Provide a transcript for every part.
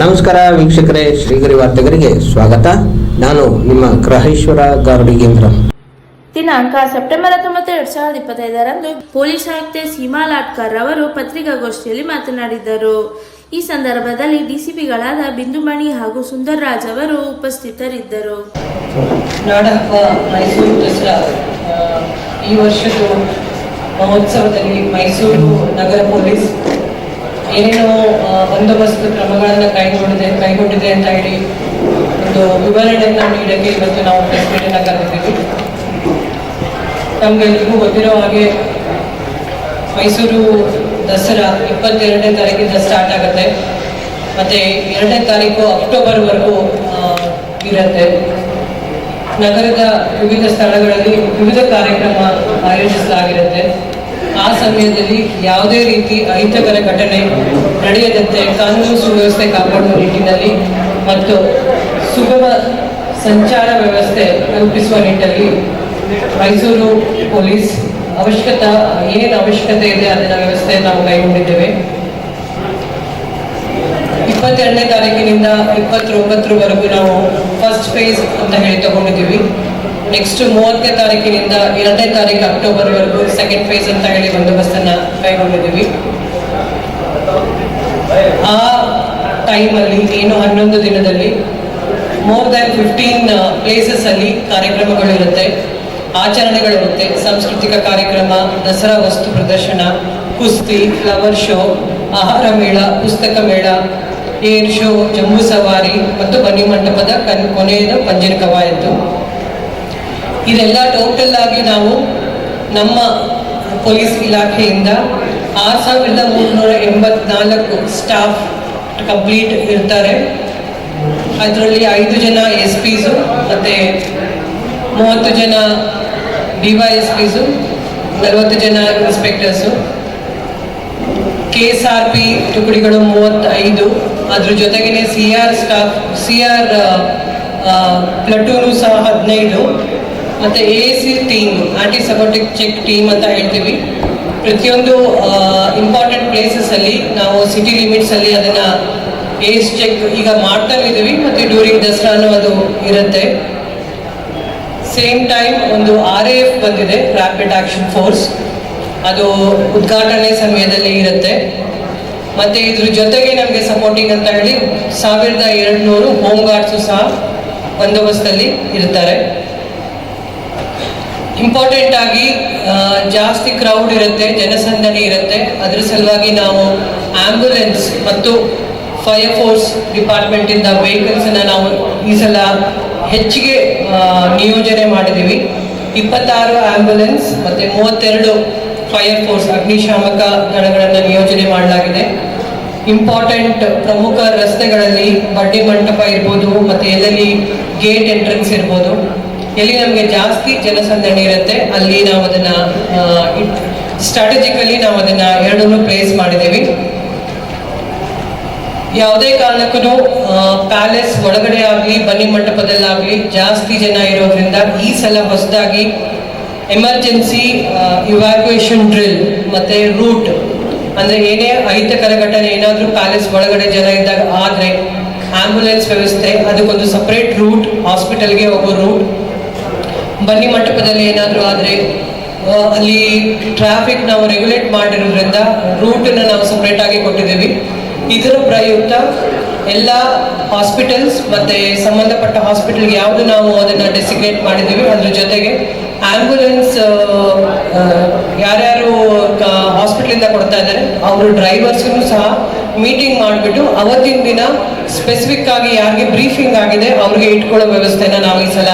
ನಮಸ್ಕಾರ ವೀಕ್ಷಕರೇ ಶ್ರೀಗರಿ ವಾರ್ತೆಗರಿಗೆ ಸ್ವಾಗತ. ನಾನು ನಿಮ್ಮ ಗ್ರಹೇಶ್ವರ ಗಾರ್ಡಿಗೇಂದ್ರ ದಿನಾಂಕ ಸೆಪ್ಟೆಂಬರ್ ಹತ್ತೊಂಬತ್ತು ಎರಡ್ ಸಾವಿರದ ಇಪ್ಪತ್ತೈದರಂದು ಪೊಲೀಸ್ ಆಯುಕ್ತೆ ಸೀಮಾ ಲಾಟ್ಕರ್ ಅವರು ಪತ್ರಿಕಾಗೋಷ್ಠಿಯಲ್ಲಿ ಮಾತನಾಡಿದರು ಈ ಸಂದರ್ಭದಲ್ಲಿ ಡಿಸಿಪಿಗಳಾದ ಬಿಂದುಮಣಿ ಹಾಗೂ ಸುಂದರ್ ರಾಜ್ ಅವರು ಉಪಸ್ಥಿತರಿದ್ದರು. ನಾಡಹಬ್ಬ ಮೈಸೂರು ದಸರಾ ಈ ವರ್ಷದ ಮಹೋತ್ಸವದಲ್ಲಿ ಮೈಸೂರು ನಗರ ಪೊಲೀಸ್ ಏನೇನೋ ಬಂದೋಬಸ್ತ್ ಕ್ರಮಗಳನ್ನು ಕೈಗೊಂಡಿದೆ ಕೈಗೊಂಡಿದೆ ಅಂತ ಹೇಳಿ ಒಂದು ವಿವರಣೆಯನ್ನು ನೀಡಕ್ಕೆ ಇವತ್ತು ನಾವು ಪ್ರೆಸ್ ಮೀಟನ್ನು ಕರೆದಿದ್ದೀವಿ. ನಮ್ಗೆಲ್ರಿಗೂ ಗೊತ್ತಿರೋ ಹಾಗೆ ಮೈಸೂರು ದಸರಾ ಇಪ್ಪತ್ತೆರಡನೇ ತಾರೀಕಿಂದ ಸ್ಟಾರ್ಟ್ ಆಗುತ್ತೆ. ಮತ್ತು ಎರಡನೇ ತಾರೀಕು ಅಕ್ಟೋಬರ್ವರೆಗೂ ವರೆಗೂ ಇರುತ್ತೆ. ನಗರದ ವಿವಿಧ ಸ್ಥಳಗಳಲ್ಲಿ ವಿವಿಧ ಕಾರ್ಯಕ್ರಮ ಆಯೋಜಿಸಲಾಗಿರುತ್ತೆ. ಆ ಸಮಯದಲ್ಲಿ ಯಾವುದೇ ರೀತಿ ಅಹಿತಕರ ಘಟನೆ ನಡೆಯದಂತೆ ಕಾನೂನು ಸುವ್ಯವಸ್ಥೆ ಕಾಪಾಡುವ ನಿಟ್ಟಿನಲ್ಲಿ ಮತ್ತು ಸುಗಮ ಸಂಚಾರ ವ್ಯವಸ್ಥೆ ರೂಪಿಸುವ ನಿಟ್ಟಿನಲ್ಲಿ ಮೈಸೂರು ಪೊಲೀಸ್ ಅವಶ್ಯಕತೆ, ಏನು ಅವಶ್ಯಕತೆ ಇದೆ ಅದರ ವ್ಯವಸ್ಥೆ ನಾವು ಕೈಗೊಂಡಿದ್ದೇವೆ. ಇಪ್ಪತ್ತೆರಡನೇ ತಾರೀಕಿನಿಂದ ಇಪ್ಪತ್ತೊಂಬತ್ತರವರೆಗೂ ನಾವು ಫಸ್ಟ್ ಫೇಸ್ ಅಂತ ಹೇಳಿ ತಗೊಂಡಿದ್ದೀವಿ. ನೆಕ್ಸ್ಟ್ ಮೂವತ್ತನೇ ತಾರೀಕಿನಿಂದ ಎರಡನೇ ತಾರೀಕು ಅಕ್ಟೋಬರ್ವರೆಗೂ ಸೆಕೆಂಡ್ ಫೇಸ್ ಅಂತ ಹೇಳಿ ಬಂದೋಬಸ್ತನ್ನ ಕೈಗೊಂಡಿದ್ದೀವಿ ಆ ಟೈಮಲ್ಲಿ ಏನು ಹನ್ನೊಂದು ದಿನದಲ್ಲಿ ಮೋರ್ ದ್ಯಾನ್ ಫಿಫ್ಟೀನ್ ಪ್ಲೇಸಸ್ ಅಲ್ಲಿ ಕಾರ್ಯಕ್ರಮಗಳು ಕಾರ್ಯಕ್ರಮಗಳಿರುತ್ತೆ ಆಚರಣೆಗಳಿರುತ್ತೆ. ಸಾಂಸ್ಕೃತಿಕ ಕಾರ್ಯಕ್ರಮ, ದಸರಾ ವಸ್ತು ಪ್ರದರ್ಶನ, ಕುಸ್ತಿ ಫ್ಲವರ್ ಶೋ ಆಹಾರ ಮೇಳ, ಪುಸ್ತಕ ಮೇಳ ಏರ್ ಶೋ ಜಂಬೂ ಸವಾರಿ ಮತ್ತು ಬನ್ನಿ ಮಂಟಪದ ಕನ್, ಕೊನೆಯದ ಪಂಜಿನ ಇದೆಲ್ಲ ಟೋಟಲ್ ಆಗಿ ನಾವು ನಮ್ಮ ಪೊಲೀಸ್ ಇಲಾಖೆಯಿಂದ ಆರು ಸಾವಿರದ ಮುನ್ನೂರ ಎಂಬತ್ನಾಲ್ಕು ಸ್ಟಾಫ್ ಕಂಪ್ಲೀಟ್ ಇರ್ತಾರೆ. ಅದರಲ್ಲಿ ಐದು ಜನ ಎಸ್ ಪಿಸು ಮತ್ತು ಮೂವತ್ತು ಜನ ಡಿ ವೈ ಎಸ್ ಪಿಸು ನಲವತ್ತು ಜನ inspectors K S R P ತುಕಡಿಗಳು ಮೂವತ್ತೈದು. ಅದ್ರ ಜೊತೆಗೇನೆ C R staff C R platoon ಸಹ ಹದಿನೈದು. ಮತ್ತು A C team anti check team ಅಂತ ಹೇಳ್ತೀವಿ. ಪ್ರತಿಯೊಂದು ಇಂಪಾರ್ಟೆಂಟ್ ಪ್ಲೇಸಸಲ್ಲಿ ನಾವು ಸಿಟಿ ಲಿಮಿಟ್ಸಲ್ಲಿ ಅದನ್ನು ಏಸ್ ಚೆಕ್ ಈಗ ಮಾಡ್ತಾ ಇದ್ದೀವಿ. ಮತ್ತು ಡ್ಯೂರಿಂಗ್ ದಸರಾನು ಅದು ಇರುತ್ತೆ. ಸೇಮ್ ಟೈಮ್ ಒಂದು ಆರ್ ಎಫ್ ಬಂದಿದೆ ರ್ಯಾಪಿಡ್ ಆಕ್ಷನ್ ಫೋರ್ಸ್ ಅದು ಉದ್ಘಾಟನೆ ಸಮಯದಲ್ಲಿ ಇರುತ್ತೆ. ಮತ್ತೆ ಇದ್ರ ಜೊತೆಗೆ ನಮಗೆ ಸಪೋರ್ಟಿಂಗ್ ಅಂತ ಹೇಳಿ ಸಾವಿರದ ಎರಡು ನೂರು ಹೋಮ್ ಗಾರ್ಡ್ಸು ಸಹ ಬಂದೋಬಸ್ತಲ್ಲಿ ಇರ್ತಾರೆ. ಇಂಪಾರ್ಟೆಂಟ್ ಆಗಿ ಜಾಸ್ತಿ ಕ್ರೌಡ್ ಇರುತ್ತೆ, ಜನಸಂದಣಿ ಇರುತ್ತೆ. ಅದ್ರ ಸಲುವಾಗಿ ನಾವು ಆಂಬ್ಯುಲೆನ್ಸ್ ಮತ್ತು ಫೈರ್ ಫೋರ್ಸ್ ಡಿಪಾರ್ಟ್ಮೆಂಟಿಂದ ವೆಹಿಕಲ್ಸನ್ನು ನಾವು ಈ ಸಲ ಹೆಚ್ಚಿಗೆ ನಿಯೋಜನೆ ಮಾಡಿದ್ದೀವಿ ಇಪ್ಪತ್ತಾರು ಆಂಬ್ಯುಲೆನ್ಸ್ ಮತ್ತು ಮೂವತ್ತೆರಡು ಫೈರ್ ಫೋರ್ಸ್ ಅಗ್ನಿಶಾಮಕ ದಳಗಳನ್ನು ನಿಯೋಜನೆ ಮಾಡಲಾಗಿದೆ. ಇಂಪಾರ್ಟೆಂಟ್ ಪ್ರಮುಖ ರಸ್ತೆಗಳಲ್ಲಿ ಬಡ್ಡಿ ಮಂಟಪ ಇರ್ಬೋದು, ಮತ್ತು ಎಲ್ಲೆಲ್ಲಿ ಗೇಟ್ ಎಂಟ್ರೆನ್ಸ್ ಇರ್ಬೋದು. ಎಲ್ಲಿ ನಮಗೆ ಜಾಸ್ತಿ ಜನಸಂದಣಿ ಇರುತ್ತೆ, ಅಲ್ಲಿ ನಾವು ಅದನ್ನ ಸ್ಟ್ರಾಟಜಿಕಲಿ ನಾವು ಅದನ್ನ ಎರಡನ್ನೂ ಪ್ಲೇಸ್ ಮಾಡಿದ್ದೀವಿ. ಯಾವುದೇ ಕಾರಣಕ್ಕೂ ಪ್ಯಾಲೇಸ್ ಒಳಗಡೆ ಆಗಲಿ, ಬನ್ನಿ ಮಂಟಪದಲ್ಲಾಗಲಿ, ಜಾಸ್ತಿ ಜನ ಇರೋದ್ರಿಂದ ಈ ಸಲ ಹೊಸದಾಗಿ ಎಮರ್ಜೆನ್ಸಿ ಇವ್ಯಾಕ್ಯುಯೇಷನ್ ಡ್ರಿಲ್ ಮತ್ತೆ ರೂಟ್ ಅಂದ್ರೆ ಏನೇ ಅಹಿತಕರ ಘಟನೆ ಏನಾದರೂ ಪ್ಯಾಲೇಸ್ ಒಳಗಡೆ ಜನ ಇದ್ದಾಗ ಆದರೆ ಆಂಬ್ಯುಲೆನ್ಸ್ ವ್ಯವಸ್ಥೆ, ಅದಕ್ಕೊಂದು ಸಪ್ರೇಟ್ ರೂಟ್ ಹಾಸ್ಪಿಟಲ್ಗೆ ಹೋಗೋ ರೂಟ್ ಬನ್ನಿ ಮಂಟಪದಲ್ಲಿ ಏನಾದರೂ ಆದರೆ ಅಲ್ಲಿ ಟ್ರಾಫಿಕ್ ನಾವು ರೆಗ್ಯುಲೇಟ್ ಮಾಡಿರೋದ್ರಿಂದ ರೂಟನ್ನು ನಾವು ಸಪ್ರೇಟ್ ಆಗಿ ಕೊಟ್ಟಿದ್ದೀವಿ. ಇದರ ಪ್ರಯುಕ್ತ ಎಲ್ಲ ಹಾಸ್ಪಿಟಲ್ಸ್ ಮತ್ತೆ ಸಂಬಂಧಪಟ್ಟ ಹಾಸ್ಪಿಟಲ್ಗೆ ಯಾವುದು ನಾವು ಅದನ್ನು ಡೆಸಿಗ್ನೇಟ್ ಮಾಡಿದ್ದೀವಿ. ಅದ್ರ ಜೊತೆಗೆ ಆ್ಯಂಬುಲೆನ್ಸ್ ಯಾರ್ಯಾರು ಹಾಸ್ಪಿಟ್ಲಿಂದ ಕೊಡ್ತಾ ಇದ್ದಾರೆ, ಅವರು ಡ್ರೈವರ್ಸ್ಗೂ ಸಹ ಮೀಟಿಂಗ್ ಮಾಡಿಬಿಟ್ಟು ಅವತ್ತಿನ ದಿನ ಸ್ಪೆಸಿಫಿಕ್ ಆಗಿ ಯಾರಿಗೆ ಬ್ರೀಫಿಂಗ್ ಆಗಿದೆ, ಅವ್ರಿಗೆ ಇಟ್ಕೊಳ್ಳೋ ವ್ಯವಸ್ಥೆನ ನಾವು ಈ ಸಲ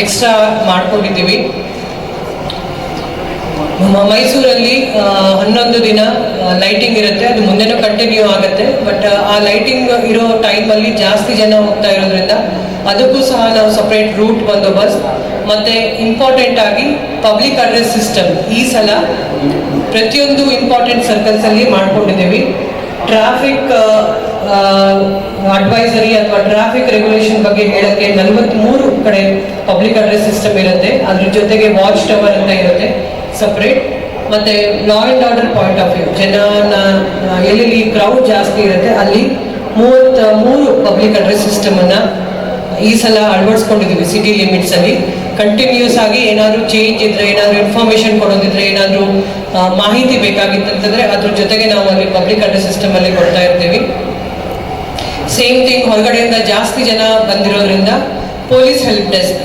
ಎಕ್ಸ್ಟ್ರಾ ಮಾಡ್ಕೊಂಡಿದ್ದೀವಿ. ಮೈಸೂರಲ್ಲಿ ಹನ್ನೊಂದು ದಿನ ಲೈಟಿಂಗ್ ಇರುತ್ತೆ. ಅದು ಮುಂದೆನೂ ಕಂಟಿನ್ಯೂ ಆಗುತ್ತೆ. ಬಟ್ ಆ ಲೈಟಿಂಗ್ ಇರೋ ಟೈಮಲ್ಲಿ ಜಾಸ್ತಿ ಜನ ಹೋಗ್ತಾ ಇರೋದ್ರಿಂದ ಅದಕ್ಕೂ ಸಹ ನಾವು ಸಪ್ರೇಟ್ ರೂಟ್ ಬಂದೋಬಸ್ತ್. ಮತ್ತೆ ಇಂಪಾರ್ಟೆಂಟ್ ಆಗಿ ಪಬ್ಲಿಕ್ ಅಡ್ರೆಸ್ ಸಿಸ್ಟಮ್ ಈ ಸಲ ಪ್ರತಿಯೊಂದು ಇಂಪಾರ್ಟೆಂಟ್ ಸರ್ಕಲ್ಸ್ ಅಲ್ಲಿ ಮಾಡ್ಕೊಂಡಿದ್ದೀವಿ. ಟ್ರಾಫಿಕ್ ಅಡ್ವೈಸರಿ ಅಥವಾ ಟ್ರಾಫಿಕ್ ರೆಗ್ಯುಲೇಷನ್ ಬಗ್ಗೆ ಹೇಳಕ್ಕೆ ನಲವತ್ಮೂರು ಕಡೆ ಪಬ್ಲಿಕ್ ಅಡ್ರೆಸ್ ಸಿಸ್ಟಮ್ ಇರುತ್ತೆ. ಅದ್ರ ಜೊತೆಗೆ ವಾಚ್ ಟವರ್ ಅಂತ ಇರುತ್ತೆ. ಸಪ್ರೇಟ್ ಮತ್ತೆ law and order point of view ಜನ ಎಲ್ಲೆಲ್ಲಿ ಕ್ರೌಡ್ ಜಾಸ್ತಿ ಇರುತ್ತೆ, ಅಲ್ಲಿ ಮೂವತ್ತ, ಮೂರು ಪಬ್ಲಿಕ್ ಅಡ್ರೆಸ್ ಸಿಸ್ಟಮ್ ಅನ್ನ ಈ ಸಲ ಅಳವಡಿಸ್ಕೊಂಡಿದ್ದೀವಿ ಸಿಟಿ ಲಿಮಿಟ್ಸ್ ಅಲ್ಲಿ. ಕಂಟಿನ್ಯೂಸ್ ಆಗಿ ಏನಾದರೂ ಚೇಂಜ್ ಇದ್ರೆ, ಏನಾದರೂ ಇನ್ಫಾರ್ಮೇಶನ್ ಕೊಡೋದಿದ್ರೆ, ಏನಾದರೂ ಮಾಹಿತಿ ಬೇಕಾಗಿತ್ತು ಅಂತಂದ್ರೆ ಅದ್ರ ಜೊತೆಗೆ ನಾವು ಅಲ್ಲಿ ಪಬ್ಲಿಕ್ ಅಡ್ರೆಸ್ ಸಿಸ್ಟಮ್ ಅಲ್ಲಿ ಕೊಡ್ತಾ ಇರ್ತೀವಿ. ಸೇಮ್ ಥಿಂಗ್ ಹೊರಗಡೆಯಿಂದ ಜಾಸ್ತಿ ಜನ ಬಂದಿರೋದ್ರಿಂದ ಪೊಲೀಸ್ ಹೆಲ್ಪ್ ಡೆಸ್ಕ್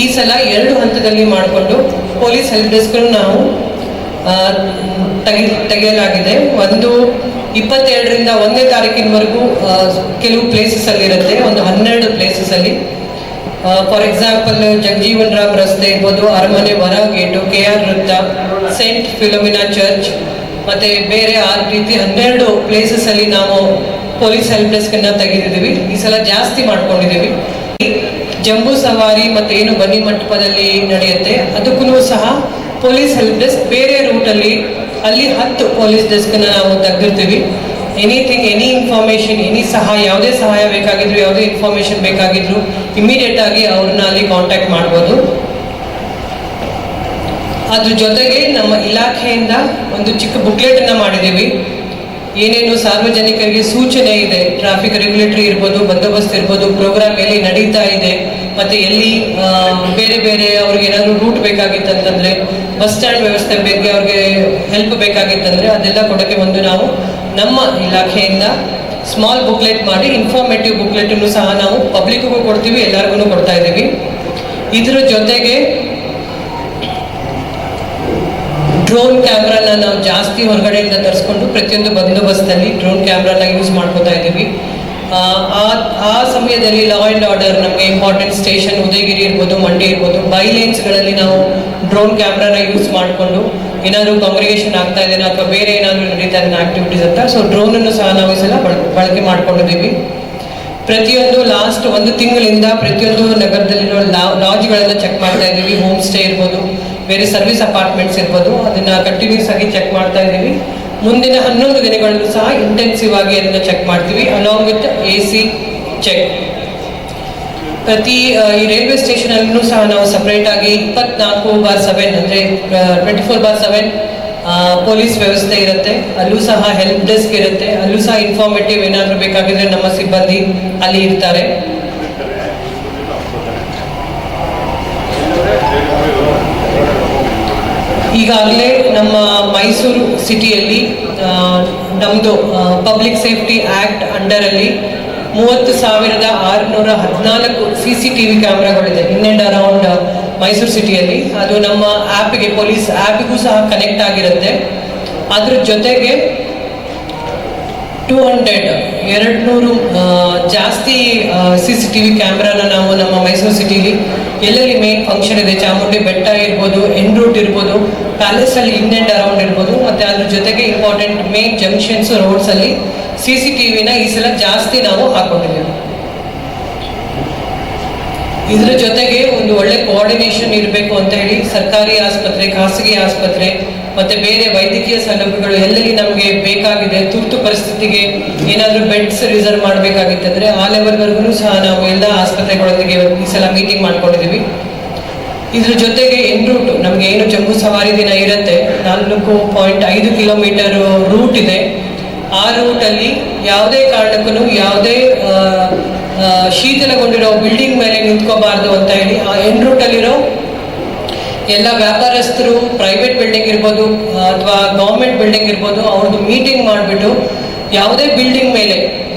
ಈ ಸಲ ಎರಡು ಹಂತದಲ್ಲಿ ಮಾಡಿಕೊಂಡು ಪೊಲೀಸ್ ಹೆಲ್ಪ್ ಡೆಸ್ಕ್ ನಾವು ತೆಗಿ, ತೆಗೆಯಲಾಗಿದೆ. ಒಂದು ಇಪ್ಪತ್ತೆರಡರಿಂದ ಒಂದನೇ ತಾರೀಕಿನವರೆಗೂ ಕೆಲವು ಪ್ಲೇಸಸ್ ಅಲ್ಲಿ ಇರುತ್ತೆ. ಒಂದು ಹನ್ನೆರಡು ಪ್ಲೇಸಸ್ ಅಲ್ಲಿ. ಫಾರ್ ಎಕ್ಸಾಂಪಲ್ ಜಗಜೀವನ್ ರಾಮ್ ರಸ್ತೆ ಇರ್ಬೋದು, ಅರಮನೆ ಹೊರ ಗೇಟು ಕೆ ಆರ್ ವೃತ್ತ, ಸೆಂಟ್ ಫಿಲೋಮಿನಾ ಚರ್ಚ್, ಮತ್ತೆ ಬೇರೆ ಆ ರೀತಿ ಹನ್ನೆರಡು ಪ್ಲೇಸಸ್ ಅಲ್ಲಿ ನಾವು ಪೊಲೀಸ್ ಹೆಲ್ಪ್ ಡೆಸ್ಕ್ ಅನ್ನ ತೆಗೆದಿದ್ದೀವಿ. ಈ ಸಲ ಜಾಸ್ತಿ ಮಾಡ್ಕೊಂಡಿದ್ದೀವಿ. ಜಂಬೂ ಸವಾರಿ ಮತ್ತೆ ಏನು ಬನ್ನಿ ಮಂಟಪದಲ್ಲಿ ನಡೆಯುತ್ತೆ, ಅದಕ್ಕೂ ಸಹ ಪೊಲೀಸ್ ಹೆಲ್ಪ್ ಡೆಸ್ಕ್ ಬೇರೆ ರೂಟಲ್ಲಿ ಅಲ್ಲಿ ಹತ್ತು ಪೊಲೀಸ್ ಡೆಸ್ಕ್ನ ನಾವು ತೆಗೆದಿರ್ತೀವಿ. ಎನಿಥಿಂಗ್ ಎನಿ ಇನ್ಫಾರ್ಮೇಶನ್ ಎನಿ ಸಹಾಯ ಯಾವುದೇ ಸಹಾಯ ಬೇಕಾಗಿದ್ರು, ಯಾವುದೇ ಇನ್ಫಾರ್ಮೇಶನ್ ಬೇಕಾಗಿದ್ರು ಇಮಿಡಿಯೇಟ್ ಆಗಿ ಅವ್ರನ್ನ ಅಲ್ಲಿ ಕಾಂಟ್ಯಾಕ್ಟ್ ಮಾಡ್ಬೋದು. ಅದ್ರ ಜೊತೆಗೆ ನಮ್ಮ ಇಲಾಖೆಯಿಂದ ಒಂದು ಚಿಕ್ಕ ಬುಕ್ಲೆಟ್ ಅನ್ನ ಮಾಡಿದ್ದೀವಿ. ಏನೇನು ಸಾರ್ವಜನಿಕರಿಗೆ ಸೂಚನೆ ಇದೆ ಟ್ರಾಫಿಕ್ ರೆಗ್ಯುಲೇಟರಿ ಇರ್ಬೋದು, ಬಂದೋಬಸ್ತ್ ಇರ್ಬೋದು ಪ್ರೋಗ್ರಾಮ್ ಎಲ್ಲಿ ನಡೀತಾ ಇದೆ, ಮತ್ತೆ ಎಲ್ಲಿ ಬೇರೆ ಬೇರೆ ಅವ್ರಿಗೆ ಏನಾದ್ರು ರೂಟ್ ಬೇಕಾಗಿತ್ತಂತಂದ್ರೆ ಬಸ್ ಸ್ಟ್ಯಾಂಡ್ ವ್ಯವಸ್ಥೆ ಬಗ್ಗೆ ಅವ್ರಿಗೆ ಹೆಲ್ಪ್ ಬೇಕಾಗಿತ್ತಂದ್ರೆ ಅದೆಲ್ಲ ಕೊಡೋಕ್ಕೆ ಒಂದು ನಾವು ನಮ್ಮ ಇಲಾಖೆಯಿಂದ ಸ್ಮಾಲ್ ಬುಕ್ಲೆಟ್ ಮಾಡಿ ಇನ್ಫಾರ್ಮೇಟಿವ್ ಬುಕ್ಲೆಟ್ ಸಹ ನಾವು ಪಬ್ಲಿಕ್ಗೂ ಕೊಡ್ತೀವಿ ಎಲ್ಲರಿಗೂ ಕೊಡ್ತಾ ಇದ್ದೀವಿ. ಇದರ ಜೊತೆಗೆ ಡ್ರೋನ್ ಕ್ಯಾಮ್ರಾನ ನಾವು ಜಾಸ್ತಿ ಹೊರಗಡೆಯಿಂದ ತರಿಸ್ಕೊಂಡು ಪ್ರತಿಯೊಂದು ಬಂದೋಬಸ್ತಲ್ಲಿ ಡ್ರೋನ್ ಕ್ಯಾಮ್ರಾನ ಯೂಸ್ ಮಾಡ್ಕೋತಾ ಇದ್ದೀವಿ. ಆ, ಆ- ಸಮಯದಲ್ಲಿ ಲಾ ಆ್ಯಂಡ್ ಆರ್ಡರ್ ನಮಗೆ ಇಂಪಾರ್ಟೆಂಟ್ ಸ್ಟೇಷನ್ ಉದಯಗಿರಿ ಇರ್ಬೋದು ಮಂಡಿ ಇರ್ಬೋದು ಬೈಲೇನ್ಸ್ಗಳಲ್ಲಿ ನಾವು ಡ್ರೋನ್ ಕ್ಯಾಮ್ರಾನ ಯೂಸ್ ಮಾಡಿಕೊಂಡು ಏನಾದರೂ ಕಾಂಗ್ರಿಗೇಷನ್ ಆಗ್ತಾ ಇದೆ ಅಥವಾ ಬೇರೆ ಏನಾದರೂ ನಡೀತಾ ಇದೆ ಆಕ್ಟಿವಿಟೀಸ್ ಅಂತ ಸೊ ಡ್ರೋನನ್ನು ಸಹ ನಾವು ಈ ಸಲ ಬಳ- ಬಳಕೆ ಮಾಡ್ಕೊಂಡಿದ್ದೀವಿ. ಪ್ರತಿಯೊಂದು ಲಾಸ್ಟ್ ಒಂದು ತಿಂಗಳಿಂದ ಪ್ರತಿಯೊಂದು ನಗರದಲ್ಲಿರೋ ಲಾಡ್ಜ್ಗಳನ್ನ ಚೆಕ್ ಮಾಡ್ತಾ ಇದ್ದೀವಿ ಹೋಮ್ ಸ್ಟೇ ಇರ್ಬೋದು ಬೇರೆ ಸರ್ವಿಸ್ ಅಪಾರ್ಟ್ಮೆಂಟ್ಸ್ ಇರ್ಬೋದು, ಅದನ್ನ ಕಂಟಿನ್ಯೂಸ್ ಆಗಿ ಚೆಕ್ ಮಾಡ್ತಾ ಇದ್ದೀವಿ. ಮುಂದಿನ ಹನ್ನೊಂದು ದಿನಗಳಲ್ಲೂ ಸಹ ಇಂಟೆನ್ಸಿವ್ ಆಗಿ ಅದನ್ನ ಚೆಕ್ ಮಾಡ್ತೀವಿ along with A C check ಪ್ರತಿ ಈ ರೈಲ್ವೆ ಸ್ಟೇಷನ್ ಅಲ್ಲೂ ಸಹ ನಾವು ಸಪರೇಟ್ ಆಗಿ ಇಪ್ಪತ್ನಾಲ್ಕು ಬಾರ್ ಸೆವೆನ್ ಅಂದ್ರೆ twenty four by seven police ವ್ಯವಸ್ಥೆ ಇರುತ್ತೆ. ಅಲ್ಲೂ ಸಹ ಹೆಲ್ಪ್ ಡೆಸ್ಕ್ ಇರುತ್ತೆ. ಅಲ್ಲೂ ಸಹ ಇನ್ಫಾರ್ಮೇಟಿವ್ ಏನಾದರೂ ಬೇಕಾಗಿದ್ರೆ ನಮ್ಮ ಸಿಬ್ಬಂದಿ ಅಲ್ಲಿ ಇರ್ತಾರೆ. ಈಗಾಗಲೇ ನಮ್ಮ ಮೈಸೂರು ಸಿಟಿಯಲ್ಲಿ ನಮ್ಮದು ಪಬ್ಲಿಕ್ ಸೇಫ್ಟಿ ಆ್ಯಕ್ಟ್ ಅಂಡರಲ್ಲಿ ಮೂವತ್ತು ಸಾವಿರದ ಆರುನೂರ ಹದಿನಾಲ್ಕು ಸಿ ಸಿ ಟಿ ವಿ ಕ್ಯಾಮ್ರಾಗಳಿದೆ. ಇನ್ ಆ್ಯಂಡ್ ಅರೌಂಡ್ ಮೈಸೂರು ಸಿಟಿಯಲ್ಲಿ. ಅದು ನಮ್ಮ ಆ್ಯಪ್ಗೆ ಪೊಲೀಸ್ ಆ್ಯಪ್ಗೂ ಸಹ ಕನೆಕ್ಟ್ ಆಗಿರುತ್ತೆ. ಅದ್ರ ಜೊತೆಗೆ ಟೂ ಹಂಡ್ರೆಡ್ ಎರಡು ನೂರು ಜಾಸ್ತಿ ಸಿ ಸಿ ಟಿ ವಿ ಕ್ಯಾಮ್ರಾನ ನಾವು ನಮ್ಮ ಮೈಸೂರು ಸಿಟಿಲಿ ಎಲ್ಲೆಲ್ಲಿ ಮೇನ್ ಫಂಕ್ಷನ್ ಇದೆ? ಚಾಮುಂಡಿ ಬೆಟ್ಟ ಇರ್ಬೋದು ಎನ್ ರೂಟ್ ಇರ್ಬೋದು ಪ್ಯಾಲೇಸ್ ಅಲ್ಲಿ ಇನ್ ಅಂಡ್ ಅರೌಂಡ್ ಇರ್ಬೋದು, ಮತ್ತೆ ಅದ್ರ ಜೊತೆಗೆ ಇಂಪಾರ್ಟೆಂಟ್ ಮೇನ್ ಜಂಕ್ಷನ್ಸ್ ರೋಡ್ಸ್ ಅಲ್ಲಿ ಸಿ ಸಿ ಟಿ ವಿನ ಈ ಸಲ ಜಾಸ್ತಿ ನಾವು ಹಾಕೊಂಡಿದ್ದೀವಿ. ಇದ್ರ ಜೊತೆಗೆ ಒಂದು ಒಳ್ಳೆ ಕೋಆರ್ಡಿನೇಷನ್ ಇರಬೇಕು ಅಂತ ಹೇಳಿ ಸರ್ಕಾರಿ ಆಸ್ಪತ್ರೆ, ಖಾಸಗಿ ಆಸ್ಪತ್ರೆ ಮತ್ತೆ ಬೇರೆ ವೈದ್ಯಕೀಯ ಸೌಲಭ್ಯಗಳು ಎಲ್ಲೆಲ್ಲಿ ನಮಗೆ ಬೇಕಾಗಿದೆ, ತುರ್ತು ಪರಿಸ್ಥಿತಿಗೆ ಏನಾದರೂ ಬೆಡ್ಸ್ ರಿಸರ್ವ್ ಮಾಡಬೇಕಾಗಿತ್ತಂದ್ರೆ ಆ ಲೆವೆಲ್ವರೆಗೂ ಸಹ ನಾವು ಎಲ್ಲ ಆಸ್ಪತ್ರೆಗಳೊಂದಿಗೆ ಈ ಸಲ ಮೀಟಿಂಗ್ ಮಾಡ್ಕೊಂಡಿದ್ದೀವಿ. ಇದ್ರ ಜೊತೆಗೆ ಎನ್ ರೂಟ್ ನಮ್ಗೆ ಏನು ಜಂಬೂ ಸವಾರಿ ದಿನ ಇರುತ್ತೆ, ನಾಲ್ಕು ಪಾಯಿಂಟ್ ಐದು ಕಿಲೋಮೀಟರ್ ರೂಟ್ ಇದೆ. ಆ ರೂಟ್ ಅಲ್ಲಿ ಯಾವುದೇ ಕಾರಣಕ್ಕೂ ಯಾವುದೇ ಶೀತಲಗೊಂಡಿರೋ ಬಿಲ್ಡಿಂಗ್ ಮೇಲೆ ನಿಂತ್ಕೋಬಾರ್ದು ಅಂತ ಹೇಳಿ ಆ ಎನ್ ರೂಟ್ ಅಲ್ಲಿರೋ ಎಲ್ಲ ವ್ಯಾಪಾರಸ್ಥರು ಪ್ರೈವೇಟ್ ಬಿಲ್ಡಿಂಗ್ ಇರ್ಬೋದು, ಅಥವಾ ಗೌರ್ಮೆಂಟ್ ಬಿಲ್ಡಿಂಗ್ ಇರ್ಬೋದು, ಅವ್ರದ್ದು ಮೀಟಿಂಗ್ ಮಾಡಿಬಿಟ್ಟು ಯಾವುದೇ ಬಿಲ್ಡಿಂಗ್ ಮೇಲೆ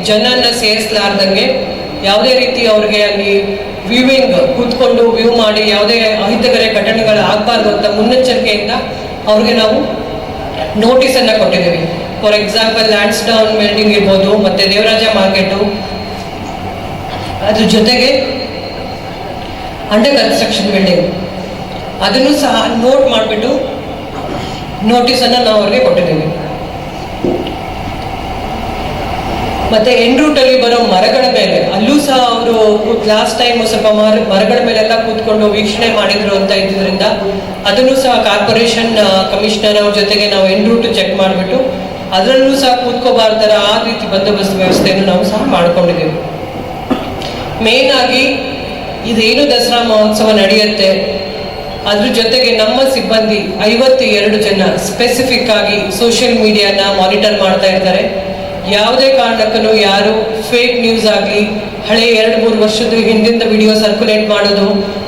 ಜನನ್ನ ಸೇರಿಸ್ಲಾರ್ದಂಗೆ ಯಾವುದೇ ರೀತಿ ಅವ್ರಿಗೆ ಅಲ್ಲಿ ವ್ಯೂವಿಂಗ್ ಕೂತ್ಕೊಂಡು ವ್ಯೂ ಮಾಡಿ ಯಾವುದೇ ಅಹಿತಕರ ಘಟನೆಗಳು ಆಗಬಾರ್ದು ಅಂತ ಮುನ್ನೆಚ್ಚರಿಕೆಯಿಂದ ಅವ್ರಿಗೆ ನಾವು ನೋಟಿಸ್ ಅನ್ನ ಕೊಟ್ಟಿದ್ದೀವಿ. For example Lansdowne building ಇರ್ಬೋದು, ಮತ್ತೆ ದೇವರಾಜ ಮಾರ್ಕೆಟು ಅದ್ರ ಜೊತೆಗೆ ಅಂಡರ್ ಕನ್ಸ್ಟ್ರಕ್ಷನ್ ಬಿಲ್ಡಿಂಗ್ ಅದನ್ನು ಸಹ ನೋಟ್ ಮಾಡಿಬಿಟ್ಟು ನೋಟಿಸ್ ಅನ್ನ ನಾವು ಅವ್ರಿಗೆ ಕೊಟ್ಟಿದ್ದೀವಿ. ಮತ್ತೆ ಎನ್ ರೂಟ್ ಅಲ್ಲಿ ಬರೋ ಮರಗಳ ಮೇಲೆ, ಅಲ್ಲೂ ಸಹ ಅವರು ಲಾಸ್ಟ್ ಟೈಮ್ ಸ್ವಲ್ಪ ಮರ, ಮರಗಳ ಮೇಲೆಲ್ಲ ಕೂತ್ಕೊಂಡು ವೀಕ್ಷಣೆ ಮಾಡಿದ್ರು ಅಂತ ಇದ್ದಿದ್ರಿಂದ ಅದನ್ನು ಸಹ ಕಾರ್ಪೊರೇಷನ್ ಕಮಿಷನರ್ ಅವ್ರ ಜೊತೆಗೆ ನಾವು ಎನ್ ರೂಟ್ ಚೆಕ್ ಮಾಡಿಬಿಟ್ಟು ಅದರಲ್ಲೂ ಸಹ ಕೂತ್ಕೋಬಾರ್ದಾರ ಆ ರೀತಿ ಬಂದೋಬಸ್ತ್ ವ್ಯವಸ್ಥೆಯನ್ನು ನಾವು ಸಹ ಮಾಡ್ಕೊಂಡಿದ್ದೀವಿ. ಮೇನ್ ಆಗಿ ಇದೇನು ದಸರಾ ಮಹೋತ್ಸವ ನಡೆಯುತ್ತೆ? ಅದ್ರ ಜೊತೆಗೆ ನಮ್ಮ ಸಿಬ್ಬಂದಿ ಐವತ್ತು ಎರಡು ಜನ ಸ್ಪೆಸಿಫಿಕ್ ಆಗಿ ಸೋಷಿಯಲ್ ಮೀಡಿಯಾನ ಮಾನಿಟರ್ ಮಾಡ್ತಾ ಇರ್ತಾರೆ. ಯಾವುದೇ ಕಾರಣಕ್ಕೂ ಯಾರು ಫೇಕ್ ನ್ಯೂಸ್ ಆಗಲಿ, ಹಳೆ ಎರಡು ಮೂರು ವರ್ಷದ ಹಿಂದಿಂದ ವಿಡಿಯೋ ಸರ್ಕ್ಯುಲೇಟ್ ಮಾಡೋದು,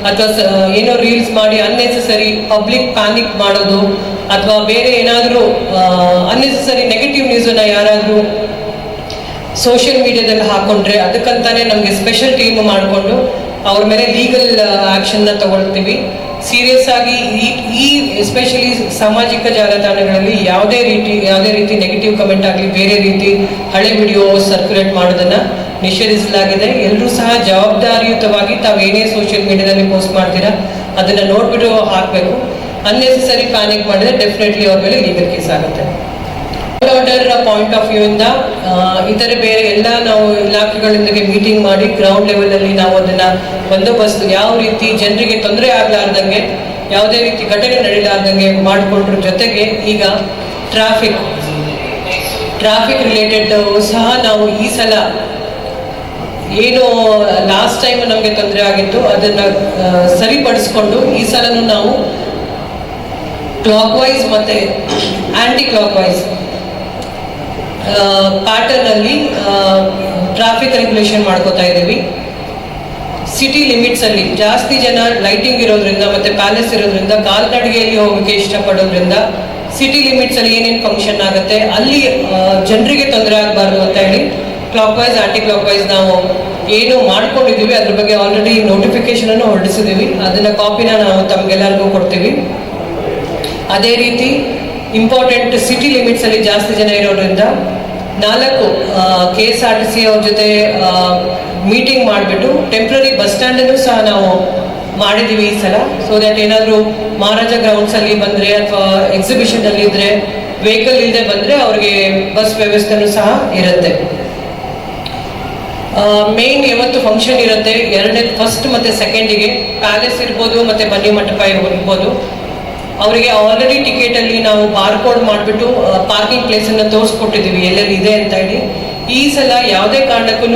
ಅಥವಾ ಏನೋ ರೀಲ್ಸ್ ಮಾಡಿ ಅನ್ನೆಸೆಸರಿ ಪಬ್ಲಿಕ್ ಪ್ಯಾನಿಕ್ ಮಾಡೋದು, ಅಥವಾ ಬೇರೆ ಏನಾದರೂ ಅನ್ನೆಸೆಸರಿ ನೆಗೆಟಿವ್ ನ್ಯೂಸನ್ನ ಯಾರಾದರೂ ಸೋಷಿಯಲ್ ಮೀಡಿಯಾದಲ್ಲಿ ಹಾಕೊಂಡ್ರೆ ಅದಕ್ಕಂತಾನೆ ನಮಗೆ ಸ್ಪೆಷಲ್ ಟೀಮ್ ಮಾಡಿಕೊಂಡು ಅವ್ರ ಮೇಲೆ ಲೀಗಲ್ ಆ್ಯಕ್ಷನ್ನ ತಗೊಳ್ತೀವಿ. ಸೀರಿಯಸ್ ಆಗಿ ಈ ಈ ಎಸ್ಪೆಷಲಿ ಸಾಮಾಜಿಕ ಜಾಲತಾಣಗಳಲ್ಲಿ ಯಾವುದೇ ರೀತಿ ಯಾವುದೇ ರೀತಿ ನೆಗೆಟಿವ್ ಕಮೆಂಟ್ ಆಗಲಿ, ಬೇರೆ ರೀತಿ ಹಳೆ ವಿಡಿಯೋ ಸರ್ಕ್ಯುಲೇಟ್ ಮಾಡೋದನ್ನು ನಿಷೇಧಿಸಲಾಗಿದೆ. ಎಲ್ಲರೂ ಸಹ ಜವಾಬ್ದಾರಿಯುತವಾಗಿ ತಾವು ಏನೇ ಸೋಷಿಯಲ್ ಮೀಡಿಯಾದಲ್ಲಿ ಪೋಸ್ಟ್ ಮಾಡ್ತೀರಾ, ಅದನ್ನು ನೋಡ್ಬಿಟ್ಟು ಹಾಕಬೇಕು. ಅನ್ನೆಸೆಸರಿ ಪ್ಯಾನಿಕ್ ಮಾಡಿದ್ರೆ ಡೆಫಿನೆಟ್ಲಿ ಅವ್ರ ಮೇಲೆ ಲೀಗಲ್ ಕೇಸ್ ಆಗುತ್ತೆ. ಆರ್ಡರ್ ಪಾಯಿಂಟ್ ಆಫ್ ವ್ಯೂ ಇಂದ ಇತರೆ ಬೇರೆ ಎಲ್ಲ ನಾವು ಇಲಾಖೆಗಳೊಂದಿಗೆ ಮೀಟಿಂಗ್ ಮಾಡಿ ಗ್ರೌಂಡ್ ಲೆವೆಲ್ ಅಲ್ಲಿ ನಾವು ಅದನ್ನ ಬಂದೋಬಸ್ತ್ ಯಾವ ರೀತಿ ಜನರಿಗೆ ತೊಂದರೆ ಆಗ್ಲಾರ್ದಂಗೆ, ಯಾವುದೇ ರೀತಿ ಘಟನೆ ನಡೀಲಾರ್ದಂಗೆ ಮಾಡಿಕೊಂಡ್ರ ಜೊತೆಗೆ ಈಗ ಟ್ರಾಫಿಕ್ ಟ್ರಾಫಿಕ್ ರಿಲೇಟೆಡ್ ಸಹ ನಾವು ಈ ಸಲ ಏನು ಲಾಸ್ಟ್ ಟೈಮ್ ನಮಗೆ ತೊಂದರೆ ಆಗಿತ್ತು, ಅದನ್ನ ಸರಿಪಡಿಸ್ಕೊಂಡು ಈ ಸಲನೂ ನಾವು ಕ್ಲಾಕ್ ವೈಸ್ ಮತ್ತೆ ಆಂಟಿ ಕ್ಲಾಕ್ ವೈಸ್ ಪ್ಯಾಟರ್ನ್ ಅಲ್ಲಿ ಟ್ರಾಫಿಕ್ ರೆಗ್ಯುಲೇಷನ್ ಮಾಡ್ಕೋತಾ ಇದ್ದೀವಿ. ಸಿಟಿ ಲಿಮಿಟ್ಸ್ ಅಲ್ಲಿ ಜಾಸ್ತಿ ಜನ ಲೈಟಿಂಗ್ ಇರೋದ್ರಿಂದ ಮತ್ತೆ ಪ್ಯಾಲೇಸ್ ಇರೋದ್ರಿಂದ ಕಾಲ್ನಡಿಗೆಯಲ್ಲಿ ಹೋಗಕ್ಕೆ ಇಷ್ಟಪಡೋದ್ರಿಂದ ಸಿಟಿ ಲಿಮಿಟ್ಸ್ ಅಲ್ಲಿ ಏನೇನು ಫಂಕ್ಷನ್ ಆಗುತ್ತೆ, ಅಲ್ಲಿ ಜನರಿಗೆ ತೊಂದರೆ ಆಗಬಾರ್ದು ಅಂತ ಹೇಳಿ clockwise anticlockwise ನಾವು ಏನು ಮಾಡ್ಕೊಂಡಿದ್ದೀವಿ. ಅದ್ರ ಬಗ್ಗೆ ಆಲ್ರೆಡಿ ನೋಟಿಫಿಕೇಶನ್ ಅನ್ನು ಹೊರಡಿಸಿದೀವಿ ಅದನ್ನ ಕಾಪಿನ ನಾವು ತಮ್ಗೆಲ್ಲರಿಗೂ ಕೊಡ್ತೀವಿ. ಅದೇ ರೀತಿ ಇಂಪಾರ್ಟೆಂಟ್ ಸಿಟಿ ಲಿಮಿಟ್ಸ್ ಅಲ್ಲಿ ಜಾಸ್ತಿ ಜನ ಇರೋದ್ರಿಂದ ನಾಲ್ಕು K S R T C ಅವ್ರ ಜೊತೆ ಮೀಟಿಂಗ್ ಮಾಡಿಬಿಟ್ಟು ಟೆಂಪ್ರರಿ ಬಸ್ ಸ್ಟ್ಯಾಂಡ್ ಅನ್ನು ಸಹ ನಾವು ಮಾಡಿದೀವಿ ಈ ಸಲ. ಸೊ ದಟ್ ಏನಾದರೂ ಮಹಾರಾಜ ಗ್ರೌಂಡ್ಸ್ ಅಲ್ಲಿ ಬಂದ್ರೆ ಅಥವಾ ಎಕ್ಸಿಬಿಷನ್ ಅಲ್ಲಿ ಇದ್ರೆ ವೆಹಿಕಲ್ ಇಲ್ಲದೆ ಬಂದ್ರೆ ಅವ್ರಿಗೆ ಬಸ್ ವ್ಯವಸ್ಥೆನೂ ಸಹ ಇರುತ್ತೆ. ಮೇನ್ ಯಾವತ್ತು ಫಂಕ್ಷನ್ ಇರುತ್ತೆ ಎರಡನೇ ಫಸ್ಟ್ ಮತ್ತೆ ಸೆಕೆಂಡಿಗೆ ಪ್ಯಾಲೇಸ್ ಇರ್ಬೋದು ಮತ್ತೆ ಬನ್ನಿ ಮಂಟಪ ಇರ್ಬೋದು. ಅವರಿಗೆ ಆಲ್ರೆಡಿ ಟಿಕೆಟ್ ಅಲ್ಲಿ ನಾವು ಬಾರ್ಕೋಡ್ ಮಾಡಿಬಿಟ್ಟು ಪಾರ್ಕಿಂಗ್ ಪ್ಲೇಸ್ ಅನ್ನ ತೋರಿಸ್ಕೊಟ್ಟಿದೀವಿ. ಎಲ್ಲೆಲ್ಲಿ ಇದೆ ಅಂತ ಹೇಳಿ. ಈ ಸಲ ಯಾವುದೇ ಕಾರಣಕ್ಕೂ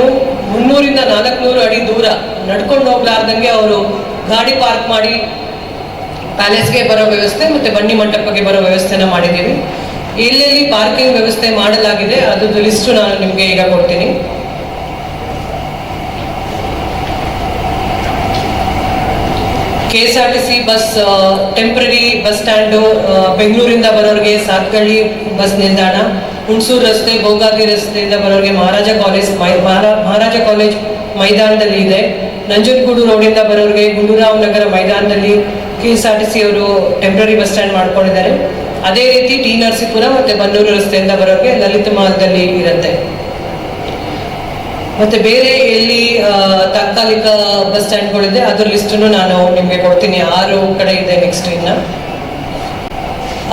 ಮುನ್ನೂರಿಂದ ನಾಲ್ಕುನೂರು ಅಡಿ ದೂರ ನಡ್ಕೊಂಡು ಹೋಗ್ಲಾರ್ದಂಗೆ ಅವರು ಗಾಡಿ ಪಾರ್ಕ್ ಮಾಡಿ ಪ್ಯಾಲೇಸ್ಗೆ ಬರೋ ವ್ಯವಸ್ಥೆ ಮತ್ತೆ ಬನ್ನಿ ಮಂಟಪಕ್ಕೆ ಬರೋ ವ್ಯವಸ್ಥೆನ ಮಾಡಿದ್ದೀವಿ. ಎಲ್ಲೆಲ್ಲಿ ಪಾರ್ಕಿಂಗ್ ವ್ಯವಸ್ಥೆ ಮಾಡಲಾಗಿದೆ, ಅದ್ರದ್ದು ಲಿಸ್ಟು ನಾನು ನಿಮಗೆ ಈಗ ಕೊಡ್ತೀನಿ. K S R T C bus temporary bus stand ಬೆಂಗಳೂರಿಂದ ಬರೋರಿಗೆ ಸಾತ್ಕಳ್ಳಿ ಬಸ್ ನಿಲ್ದಾಣ, ಹುಣಸೂರು ರಸ್ತೆ ಬೋಗಾದಿ ರಸ್ತೆಯಿಂದ ಬರೋರಿಗೆ ಮಹಾರಾಜ ಕಾಲೇಜ್ ಮಹಾರಾಜ ಕಾಲೇಜ್ ಮೈದಾನದಲ್ಲಿ ಇದೆ. ನಂಜನಗೂಡು ರೋಡಿಂದ ಬರೋರಿಗೆ ಗುಂಡೂರಾವ್ ನಗರ ಮೈದಾನದಲ್ಲಿ K S R T C ಅವರು ಟೆಂಪ್ರರಿ ಬಸ್ ಸ್ಟ್ಯಾಂಡ್ ಮಾಡ್ಕೊಂಡಿದ್ದಾರೆ. ಅದೇ ರೀತಿ ಟಿ ನರಸೀಪುರ ಮತ್ತೆ ಬನ್ನೂರು ರಸ್ತೆಯಿಂದ ಬರೋರಿಗೆ ಲಲಿತ ಮಾರ್ಗದಲ್ಲಿ ಇರುತ್ತೆ. ಮತ್ತೆ ಬೇರೆ ಎಲ್ಲಿ ತಾತ್ಕಾಲಿಕ ಬಸ್ ಸ್ಟ್ಯಾಂಡ್ಗಳಿದೆ, ಅದ್ರ ಲಿಸ್ಟನ್ನು ನಾನು ನಿಮಗೆ ಕೊಡ್ತೀನಿ. ಆರು ಕಡೆ ಇದೆ ನೆಕ್ಸ್ಟ್ ಇನ್ನ.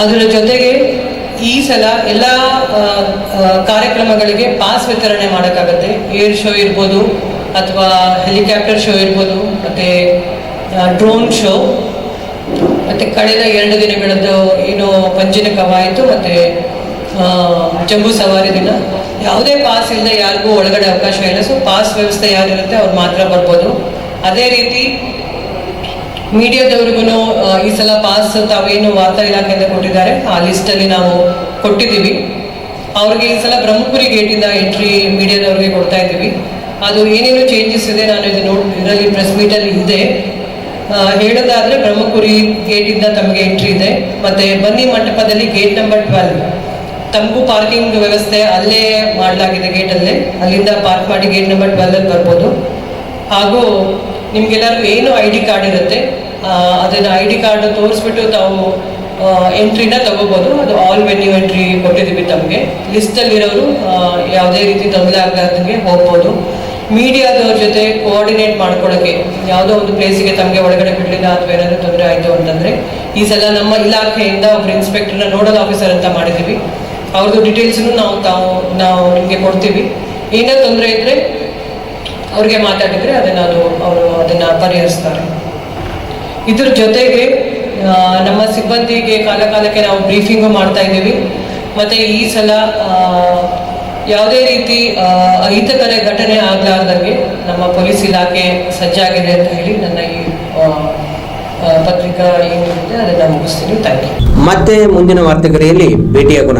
ಅದರ ಜೊತೆಗೆ ಈ ಸಲ ಎಲ್ಲ ಕಾರ್ಯಕ್ರಮಗಳಿಗೆ ಪಾಸ್ ವಿತರಣೆ ಮಾಡೋಕ್ಕಾಗತ್ತೆ. ಏರ್ ಶೋ ಇರ್ಬೋದು, ಅಥವಾ ಹೆಲಿಕಾಪ್ಟರ್ ಶೋ ಇರ್ಬೋದು, ಮತ್ತೆ ಡ್ರೋನ್ ಶೋ ಮತ್ತೆ ಕಳೆದ ಎರಡು ದಿನಗಳದ್ದು ಏನು ಪಂಜಿನ ಕವಾಯಿತು, ಮತ್ತೆ ಜಂಬೂ ಸವಾರಿ ದಿನ. ಯಾವುದೇ ಪಾಸ್ ಇಲ್ಲದೆ ಯಾರಿಗೂ ಒಳಗಡೆ ಅವಕಾಶ ಇಲ್ಲ. ಸೊ ಪಾಸ್ ವ್ಯವಸ್ಥೆ ಯಾರಿರುತ್ತೆ, ಅವ್ರು ಮಾತ್ರ ಬರ್ಬೋದು. ಅದೇ ರೀತಿ, ಮೀಡಿಯಾದವ್ರಿಗೂ ಈ ಸಲ ಪಾಸ್ ತಾವೇನು ವಾರ್ತಾ ಇಲಾಖೆಯಿಂದ ಕೊಟ್ಟಿದ್ದಾರೆ, ಆ ಲಿಸ್ಟಲ್ಲಿ ನಾವು ಕೊಟ್ಟಿದ್ದೀವಿ. ಅವ್ರಿಗೆ ಈ ಸಲ ಬ್ರಹ್ಮಪುರಿ ಗೇಟಿಂದ ಎಂಟ್ರಿ ಮೀಡಿಯಾದವ್ರಿಗೆ ಕೊಡ್ತಾ ಇದ್ದೀವಿ. ಅದು ಏನೇನು ಚೇಂಜಸ್ ಇದೆ, ನಾನು ಇದು ನೋಡ್, ಇದರಲ್ಲಿ ಪ್ರೆಸ್ ಮೀಟಲ್ಲಿ ಇದೆ. ಹೇಳೋದಾದರೆ ಬ್ರಹ್ಮಪುರಿ ಗೇಟಿಂದ ತಮಗೆ ಎಂಟ್ರಿ ಇದೆ. ಮತ್ತೆ ಬನ್ನಿ ಮಂಟಪದಲ್ಲಿ ಗೇಟ್ ನಂಬರ್ ಟ್ವೆಲ್ ತಮಗೂ ಪಾರ್ಕಿಂಗ್ ವ್ಯವಸ್ಥೆ ಅಲ್ಲೇ ಮಾಡಲಾಗಿದೆ ಗೇಟಲ್ಲೇ ಅಲ್ಲಿಂದ ಪಾರ್ಕ್ ಮಾಡಿ ಗೇಟ್ ನಂಬರ್ ಟ್ವೆಲ್ ಅಲ್ಲಿ ಬರ್ಬೋದು. ಹಾಗೂ ನಿಮ್ಗೆಲ್ಲರಿಗೂ ಏನು ಐ ಡಿ ಕಾರ್ಡ್ ಇರುತ್ತೆ ಅದನ್ನ ಐ ಡಿ ಕಾರ್ಡ್ ತೋರಿಸ್ಬಿಟ್ಟು ತಾವು ಎಂಟ್ರಿನ ತಗೋಬೋದು. ಅದು ಆಲ್ ವೆನ್ಯೂ ಎಂಟ್ರಿ ಕೊಟ್ಟಿದ್ದೀವಿ ತಮಗೆ. ಲಿಸ್ಟಲ್ಲಿರೋರು ಯಾವುದೇ ರೀತಿ ತೊಂದರೆ ಆಗಲಾರ್ದಂಗೆ ಹೋಗ್ಬೋದು. ಮೀಡಿಯಾದವ್ರ ಜೊತೆ ಕೋಆರ್ಡಿನೇಟ್ ಮಾಡ್ಕೊಳ್ಳೋಕ್ಕೆ ಯಾವುದೋ ಒಂದು ಪ್ಲೇಸಿಗೆ ತಮಗೆ ಒಳಗಡೆ ಬಿಡಲಿಲ್ಲ ಅಥವಾ ಏನಾದರೂ ತೊಂದರೆ ಆಯಿತು ಅಂತಂದರೆ, ಈ ಸಲ ನಮ್ಮ ಇಲಾಖೆಯಿಂದ ಒಬ್ಬರು ಇನ್ಸ್ಪೆಕ್ಟರ್ನ ನೋಡಲ್ ಆಫೀಸರ್ ಅಂತ ಮಾಡಿದ್ದೀವಿ. ಅವ್ರದ್ದು ಡೀಟೇಲ್ಸ್ನು ನಾವು ತಾವು, ನಾವು ನಿಮಗೆ ಕೊಡ್ತೀವಿ. ಏನೋ ತೊಂದರೆ ಇದ್ದರೆ ಅವ್ರಿಗೆ ಮಾತಾಡಿದರೆ ಅದನ್ನು ಅದು ಅವರು ಅದನ್ನು ಪರಿಹರಿಸ್ತಾರೆ. ಇದ್ರ ಜೊತೆಗೆ ನಮ್ಮ ಸಿಬ್ಬಂದಿಗೆ ಕಾಲ ಕಾಲಕ್ಕೆ ನಾವು ಬ್ರೀಫಿಂಗು ಮಾಡ್ತಾ ಇದ್ದೀವಿ. ಮತ್ತೆ ಈ ಸಲ ಯಾವುದೇ ರೀತಿ ಅಹಿತಕರ ಘಟನೆ ಆಗ್ಲಾರ್ದಂಗೆ ನಮ್ಮ ಪೊಲೀಸ್ ಇಲಾಖೆ ಸಜ್ಜಾಗಿದೆ ಅಂತ ಹೇಳಿ ನನ್ನ ಈ ಪತ್ರಿಕಾ ಏನಿದೆ ಅದನ್ನು ಮುಗಿಸ್ತೀನಿ. ಥ್ಯಾಂಕ್ ಯು ಮತ್ತೆ ಮುಂದಿನ ವಾರ್ತೆಗರಿಯಲ್ಲಿ ಭೇಟಿಯಾಗೋಣ.